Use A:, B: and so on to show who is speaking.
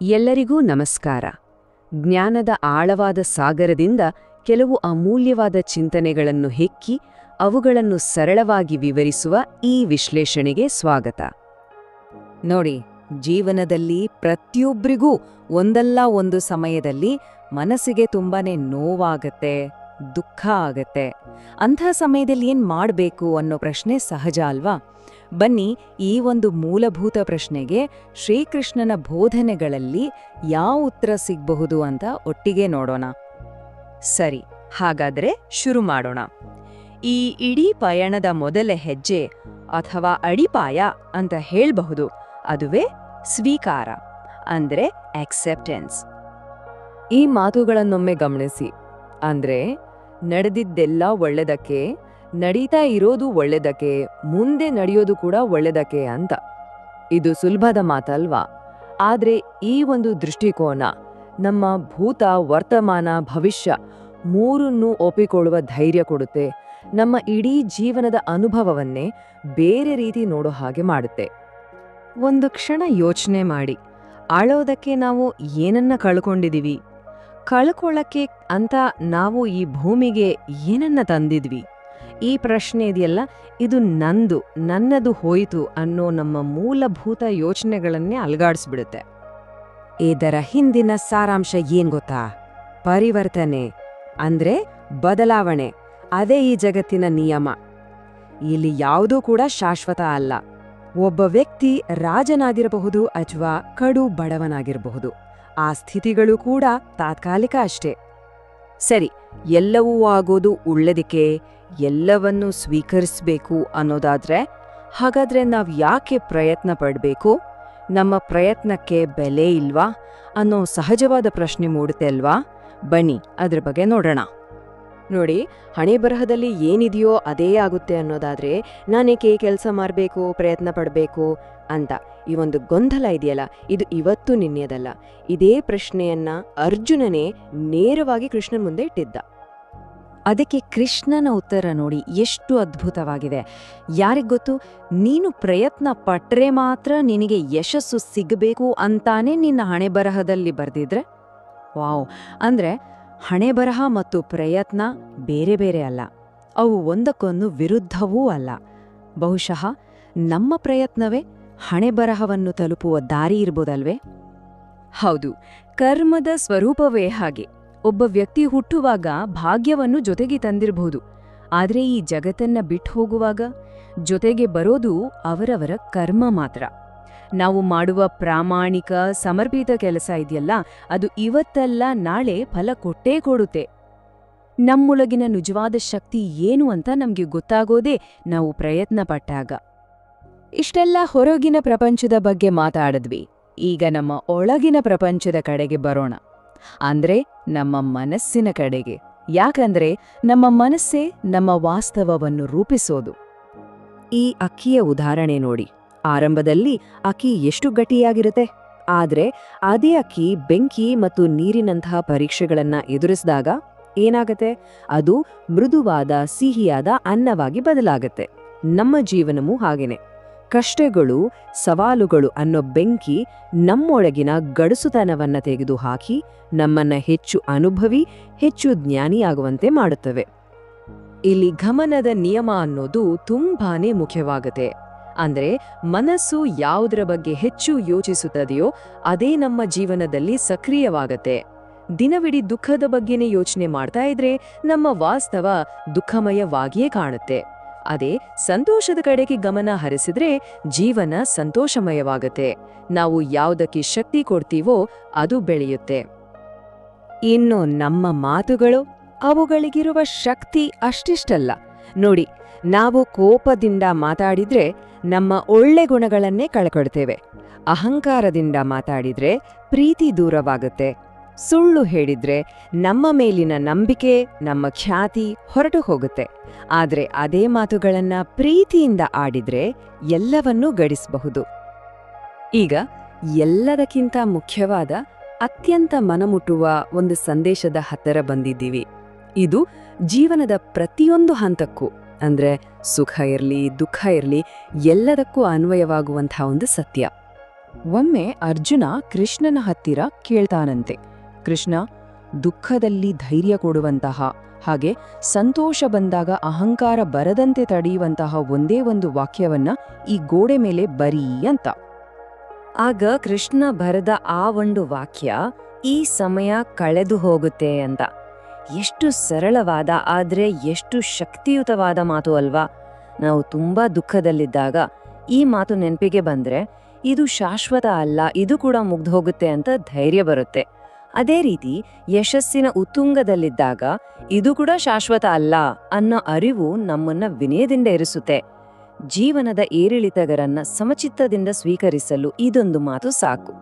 A: ಎಲ್ಲರಿಗೂ ನಮಸ್ಕಾರ. ಜ್ಞಾನದ ಆಳವಾದ ಸಾಗರದಿಂದ ಕೆಲವು ಅಮೂಲ್ಯವಾದ ಚಿಂತನೆಗಳನ್ನು ಹೆಕ್ಕಿ, ಅವುಗಳನ್ನು ಸರಳವಾಗಿ ವಿವರಿಸುವ ಈ ವಿಶ್ಲೇಷಣೆಗೆ ಸ್ವಾಗತ.
B: ನೋಡಿ, ಜೀವನದಲ್ಲಿ ಪ್ರತಿಯೊಬ್ಬರಿಗೂ ಒಂದಲ್ಲ ಒಂದು ಸಮಯದಲ್ಲಿ ಮನಸ್ಸಿಗೆ ತುಂಬಾನೇ ನೋವಾಗತ್ತೆ. ದುಃಖ ಆಗತ್ತೆ. ಅಂಥ ಸಮಯದಲ್ಲಿ ಏನು ಮಾಡಬೇಕು ಅನ್ನೋ ಪ್ರಶ್ನೆ ಸಹಜ ಅಲ್ವಾ? ಬನ್ನಿ, ಈ ಒಂದು ಮೂಲಭೂತ ಪ್ರಶ್ನೆಗೆ ಶ್ರೀಕೃಷ್ಣನ ಬೋಧನೆಗಳಲ್ಲಿ ಯಾವ ಉತ್ತರ ಸಿಗಬಹುದು ಅಂತ ಒಟ್ಟಿಗೆ ನೋಡೋಣ.
A: ಸರಿ, ಹಾಗಾದರೆ ಶುರು ಮಾಡೋಣ. ಈ ಇಡೀ ಪಯಣದ ಮೊದಲ ಹೆಜ್ಜೆ ಅಥವಾ ಅಡಿಪಾಯ ಅಂತ ಹೇಳಬಹುದು. ಅದುವೇ ಸ್ವೀಕಾರ, ಅಂದರೆ ಅಕ್ಸೆಪ್ಟೆನ್ಸ್
B: ಈ ಮಾತುಗಳನ್ನೊಮ್ಮೆ ಗಮನಿಸಿ. ಅಂದ್ರೆ ನಡೆದಿದ್ದೆಲ್ಲ ಒಳ್ಳೆದಕ್ಕೆ, ನಡೀತಾ ಇರೋದು ಒಳ್ಳೆದಕ್ಕೆ, ಮುಂದೆ ನಡೆಯೋದು ಕೂಡ ಒಳ್ಳೆದಕ್ಕೆ ಅಂತ. ಇದು ಸುಲಭದ ಮಾತಲ್ವಾ? ಆದ್ರೆ ಈ ಒಂದು ದೃಷ್ಟಿಕೋನ ನಮ್ಮ ಭೂತ ವರ್ತಮಾನ ಭವಿಷ್ಯ ಮೂರನ್ನು ಒಪ್ಪಿಕೊಳ್ಳುವ ಧೈರ್ಯ ಕೊಡುತ್ತೆ, ನಮ್ಮ ಇಡೀ ಜೀವನದ ಅನುಭವವನ್ನೇ ಬೇರೆ ರೀತಿ ನೋಡೋ ಹಾಗೆ ಮಾಡುತ್ತೆ.
A: ಒಂದು ಕ್ಷಣ ಯೋಚನೆ ಮಾಡಿ, ಆಳೋದಕ್ಕೆ ನಾವು ಏನನ್ನ ಕಳ್ಕೊಂಡಿದೀವಿ ಕಳ್ಕೊಳ್ಳಕ್ಕೆ ಅಂತ ನಾವು ಈ ಭೂಮಿಗೆ ಏನನ್ನ ತಂದಿದ್ವಿ? ಈ ಪ್ರಶ್ನೆ ಇದೆಯಲ್ಲ, ಇದು ನಂದು, ನನ್ನದು ಹೋಯಿತು ಅನ್ನೋ ನಮ್ಮ ಮೂಲಭೂತ ಯೋಚನೆಗಳನ್ನೇ ಅಲ್ಗಾಡಿಸ್ಬಿಡುತ್ತೆ. ಇದರ ಹಿಂದಿನ ಸಾರಾಂಶ ಏನ್ ಗೊತ್ತಾ? ಪರಿವರ್ತನೆ, ಅಂದ್ರೆ ಬದಲಾವಣೆ, ಅದೇ ಈ ಜಗತ್ತಿನ ನಿಯಮ. ಇಲ್ಲಿ ಯಾವುದೂ ಕೂಡ ಶಾಶ್ವತ ಅಲ್ಲ. ಒಬ್ಬ ವ್ಯಕ್ತಿ ರಾಜನಾಗಿರಬಹುದು ಅಥವಾ ಕಡು ಬಡವನಾಗಿರಬಹುದು. ಆ ಸ್ಥಿತಿಗಳು ಕೂಡ ತಾತ್ಕಾಲಿಕ ಅಷ್ಟೇ. ಸರಿ, ಎಲ್ಲವೂ ಆಗೋದು ಉಳ್ಳದಿಕೆ ಎಲ್ಲವನ್ನೂ ಸ್ವೀಕರಿಸಬೇಕು ಅನ್ನೋದಾದ್ರೆ, ಹಾಗಾದ್ರೆ ನಾವು ಯಾಕೆ ಪ್ರಯತ್ನ ಪಡಬೇಕು? ನಮ್ಮ ಪ್ರಯತ್ನಕ್ಕೆ ಬೆಲೆ ಇಲ್ವಾ? ಅನ್ನೋ ಸಹಜವಾದ ಪ್ರಶ್ನೆ ಮೂಡುತ್ತೆ ಅಲ್ವಾ? ಬನ್ನಿ, ಅದ್ರ ಬಗ್ಗೆ ನೋಡೋಣ. ನೋಡಿ, ಹಣೆ ಬರಹದಲ್ಲಿ ಏನಿದೆಯೋ ಅದೇ ಆಗುತ್ತೆ ಅನ್ನೋದಾದರೆ, ನಾನೇಕೆ ಕೆಲಸ ಮಾಡಬೇಕು, ಪ್ರಯತ್ನ ಪಡಬೇಕು ಅಂತ ಈ ಒಂದು ಗೊಂದಲ ಇದೆಯಲ್ಲ, ಇದು ಇವತ್ತು ನಿನ್ನೆದಲ್ಲ. ಇದೇ ಪ್ರಶ್ನೆಯನ್ನ ಅರ್ಜುನನೇ ನೇರವಾಗಿ ಕೃಷ್ಣನ ಮುಂದೆ ಇಟ್ಟಿದ್ದ. ಅದಕ್ಕೆ ಕೃಷ್ಣನ ಉತ್ತರ ನೋಡಿ, ಎಷ್ಟು ಅದ್ಭುತವಾಗಿದೆ. ಯಾರಿಗೊತ್ತು ನೀನು ಪ್ರಯತ್ನ ಪಟ್ಟರೆ ಮಾತ್ರ ನಿನಗೆ ಯಶಸ್ಸು ಸಿಗಬೇಕು ಅಂತಾನೆ ನಿನ್ನ ಹಣೆ ಬರಹದಲ್ಲಿ ಬರೆದಿದ್ರೆ? ವಾವ್. ಅಂದ್ರೆ ಹಣೆ ಬರಹ ಮತ್ತು ಪ್ರಯತ್ನ ಬೇರೆ ಬೇರೆ ಅಲ್ಲ. ಅವು ಒಂದಕ್ಕೊಂದು ವಿರುದ್ಧವೂ ಅಲ್ಲ. ಬಹುಶಃ ನಮ್ಮ ಪ್ರಯತ್ನವೇ ಹಣೆ ಬರಹವನ್ನು ತಲುಪುವ ದಾರಿ ಇರ್ಬೋದಲ್ವೇ? ಹೌದು, ಕರ್ಮದ ಸ್ವರೂಪವೇ ಹಾಗೆ. ಒಬ್ಬ ವ್ಯಕ್ತಿ ಹುಟ್ಟುವಾಗ ಭಾಗ್ಯವನ್ನು ಜೊತೆಗೆ ತಂದಿರಬಹುದು ಆದರೆ ಈ ಜಗತ್ತನ್ನ ಬಿಟ್ಟು ಹೋಗುವಾಗ ಜೊತೆಗೆ ಬರೋದು ಅವರವರ ಕರ್ಮ ಮಾತ್ರ. ನಾವು ಮಾಡುವ ಪ್ರಾಮಾಣಿಕ, ಸಮರ್ಪಿತ ಕೆಲಸ ಇದೆಯಲ್ಲ, ಅದು ಇವತ್ತಲ್ಲ, ನಾಳೆ ಫಲ ಕೊಟ್ಟೇ ಕೊಡುತ್ತೆ. ನಮ್ಮೊಳಗಿನ ನಿಜವಾದ ಶಕ್ತಿ ಏನು ಅಂತ ನಮಗೆ ಗೊತ್ತಾಗೋದೇ ನಾವು ಪ್ರಯತ್ನ ಪಟ್ಟಾಗ ಇಷ್ಟೆಲ್ಲ ಹೊರಗಿನ ಪ್ರಪಂಚದ ಬಗ್ಗೆ ಮಾತಾಡಿದ್ವಿ, ಈಗ ನಮ್ಮ ಒಳಗಿನ ಪ್ರಪಂಚದ ಕಡೆಗೆ ಬರೋಣ. ಅಂದ್ರೆ ನಮ್ಮ ಮನಸ್ಸಿನ ಕಡೆಗೆ, ಯಾಕಂದ್ರೆ ನಮ್ಮ ಮನಸ್ಸೇ ನಮ್ಮ ವಾಸ್ತವವನ್ನು ರೂಪಿಸೋದು. ಈ ಅಕ್ಕಿಯ ಉದಾಹರಣೆ ನೋಡಿ. ಆರಂಭದಲ್ಲಿ ಅಕ್ಕಿ ಎಷ್ಟು ಗಟ್ಟಿಯಾಗಿರುತ್ತೆ? ಆದರೆ ಅದೇ ಅಕ್ಕಿ ಬೆಂಕಿ ಮತ್ತು ನೀರಿನಂತಹ ಪರೀಕ್ಷೆಗಳನ್ನು ಎದುರಿಸಿದಾಗ ಏನಾಗತ್ತೆ? ಅದು ಮೃದುವಾದ ಸಿಹಿಯಾದ ಅನ್ನವಾಗಿ ಬದಲಾಗತ್ತೆ. ನಮ್ಮ ಜೀವನವೂ ಹಾಗೇನೆ. ಕಷ್ಟಗಳು, ಸವಾಲುಗಳು ಅನ್ನೋ ಬೆಂಕಿ ನಮ್ಮೊಳಗಿನ ಗಡುಸುತನವನ್ನು ತೆಗೆದು ಹಾಕಿ ನಮ್ಮನ್ನ ಹೆಚ್ಚು ಅನುಭವಿ, ಹೆಚ್ಚು ಜ್ಞಾನಿಯಾಗುವಂತೆ ಮಾಡುತ್ತವೆ. ಇಲ್ಲಿ ಗಮನದ ನಿಯಮ ಅನ್ನೋದು ತುಂಬಾನೇ ಮುಖ್ಯವಾಗತ್ತೆ. ಅಂದ್ರೆ ಮನಸ್ಸು ಯಾವುದರ ಬಗ್ಗೆ ಹೆಚ್ಚು ಯೋಚಿಸುತ್ತದೆಯೋ ಅದೇ ನಮ್ಮ ಜೀವನದಲ್ಲಿ ಸಕ್ರಿಯವಾಗತ್ತೆ. ದಿನವಿಡೀ ದುಃಖದ ಬಗ್ಗೆನೇ ಯೋಚನೆ ಮಾಡ್ತಾ ಇದ್ರೆ ನಮ್ಮ ವಾಸ್ತವ ದುಃಖಮಯವಾಗಿಯೇ ಕಾಣುತ್ತೆ. ಅದೇ ಸಂತೋಷದ ಕಡೆಗೆ ಗಮನ ಹರಿಸಿದ್ರೆ ಜೀವನ ಸಂತೋಷಮಯವಾಗತ್ತೆ. ನಾವು ಯಾವುದಕ್ಕೆ ಶಕ್ತಿ ಕೊಡ್ತೀವೋ ಅದು ಬೆಳೆಯುತ್ತೆ. ಇನ್ನು ನಮ್ಮ ಮಾತುಗಳು ಅವುಗಳಿಗಿರುವ ಶಕ್ತಿ ಅಷ್ಟಿಷ್ಟಲ್ಲ. ನೋಡಿ, ನಾವು ಕೋಪದಿಂದ ಮಾತಾಡಿದ್ರೆ ನಮ್ಮ ಒಳ್ಳೆ ಗುಣಗಳನ್ನೇ ಕಳ್ಕೊಳ್ತೇವೆ. ಅಹಂಕಾರದಿಂದ ಮಾತಾಡಿದ್ರೆ ಪ್ರೀತಿ ದೂರವಾಗುತ್ತೆ. ಸುಳ್ಳು ಹೇಳಿದ್ರೆ ನಮ್ಮ ಮೇಲಿನ ನಂಬಿಕೆ, ನಮ್ಮ ಖ್ಯಾತಿ ಹೊರಟು ಹೋಗುತ್ತೆ. ಆದರೆ ಅದೇ ಮಾತುಗಳನ್ನ ಪ್ರೀತಿಯಿಂದ ಆಡಿದ್ರೆ ಎಲ್ಲವನ್ನೂ ಗಡಿಸಬಹುದು ಈಗ ಎಲ್ಲದಕ್ಕಿಂತ ಮುಖ್ಯವಾದ ಅತ್ಯಂತ ಮನಮುಟ್ಟುವ ಒಂದು ಸಂದೇಶದ ಹತ್ತಿರ ಬಂದಿದ್ದೀವಿ. ಇದು ಜೀವನದ ಪ್ರತಿಯೊಂದು ಹಂತಕ್ಕೂ. ಅಂದ್ರೆ ಸುಖ ಇರಲಿ, ದುಃಖ ಇರಲಿ, ಎಲ್ಲದಕ್ಕೂ ಅನ್ವಯವಾಗುವಂಥ ಒಂದು ಸತ್ಯ.
C: ಒಮ್ಮೆ ಅರ್ಜುನ ಕೃಷ್ಣನ ಹತ್ತಿರ ಕೇಳ್ತಾನಂತೆ. ಕೃಷ್ಣ, ದುಃಖದಲ್ಲಿ ಧೈರ್ಯ ಕೊಡುವಂತಹ, ಹಾಗೆ ಸಂತೋಷ ಬಂದಾಗ ಅಹಂಕಾರ ಬರದಂತೆ ತಡೆಯುವಂತಹ ಒಂದೇ ಒಂದು ವಾಕ್ಯವನ್ನ ಈ ಗೋಡೆ ಮೇಲೆ ಬರೀ ಅಂತ.
A: ಆಗ ಕೃಷ್ಣ ಬರೆದ ಆ ಒಂದು ವಾಕ್ಯ, ಈ ಸಮಯ ಕಳೆದು ಹೋಗುತ್ತೆ ಅಂತ. ಎಷ್ಟು ಸರಳವಾದ, ಆದರೆ ಎಷ್ಟು ಶಕ್ತಿಯುತವಾದ ಮಾತು ಅಲ್ವಾ? ನಾವು ತುಂಬಾ ದುಃಖದಲ್ಲಿದ್ದಾಗ ಈ ಮಾತು ನೆನಪಿಗೆ ಬಂದರೆ, ಇದು ಶಾಶ್ವತ ಅಲ್ಲ, ಇದು ಕೂಡ ಮುಗ್ದು ಹೋಗುತ್ತೆ ಅಂತ ಧೈರ್ಯ ಬರುತ್ತೆ. ಅದೇ ರೀತಿ ಯಶಸ್ಸಿನ ಉತ್ತುಂಗದಲ್ಲಿದ್ದಾಗ ಇದು ಕೂಡ ಶಾಶ್ವತ ಅಲ್ಲ ಅನ್ನೋ ಅರಿವು ನಮ್ಮನ್ನ ವಿನಯದಿಂದ ಇರಿಸುತ್ತೆ. ಜೀವನದ ಏರಿಳಿತಗರನ್ನ ಸಮಚಿತ್ತದಿಂದ ಸ್ವೀಕರಿಸಲು ಇದೊಂದು ಮಾತು ಸಾಕು.